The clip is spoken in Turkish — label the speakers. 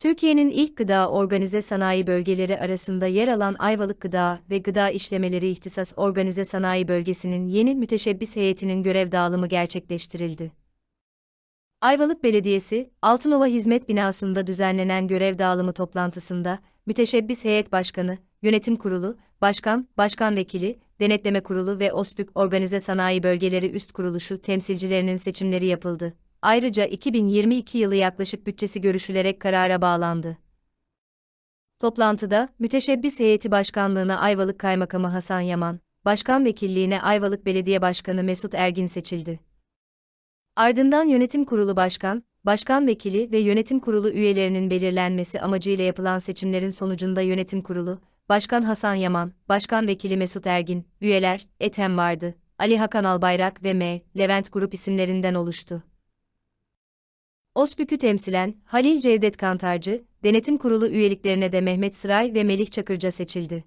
Speaker 1: Türkiye'nin ilk gıda organize sanayi bölgeleri arasında yer alan Ayvalık Gıda ve Gıda İşlemeleri İhtisas Organize Sanayi Bölgesi'nin yeni müteşebbis heyetinin görev dağılımı gerçekleştirildi. Ayvalık Belediyesi, Altınova Hizmet Binası'nda düzenlenen görev dağılımı toplantısında, Müteşebbis Heyet Başkanı, Yönetim Kurulu, Başkan, Başkan Vekili, Denetleme Kurulu ve OSPÜK Organize Sanayi Bölgeleri Üst Kuruluşu temsilcilerinin seçimleri yapıldı. Ayrıca 2022 yılı yaklaşık bütçesi görüşülerek karara bağlandı. Toplantıda, Müteşebbis Heyeti Başkanlığına Ayvalık Kaymakamı Hasan Yaman, Başkan Vekilliğine Ayvalık Belediye Başkanı Mesut Ergin seçildi. Ardından Yönetim Kurulu Başkan, Başkan Vekili ve Yönetim Kurulu üyelerinin belirlenmesi amacıyla yapılan seçimlerin sonucunda Yönetim Kurulu, Başkan Hasan Yaman, Başkan Vekili Mesut Ergin, üyeler, Ethem vardı, Ali Hakan Albayrak ve M. Levent Grup isimlerinden oluştu. OSPÜK'ü temsilen Halil Cevdet Kantarcı, Denetim Kurulu üyeliklerine de Mehmet Sıray ve Melih Çakırca seçildi.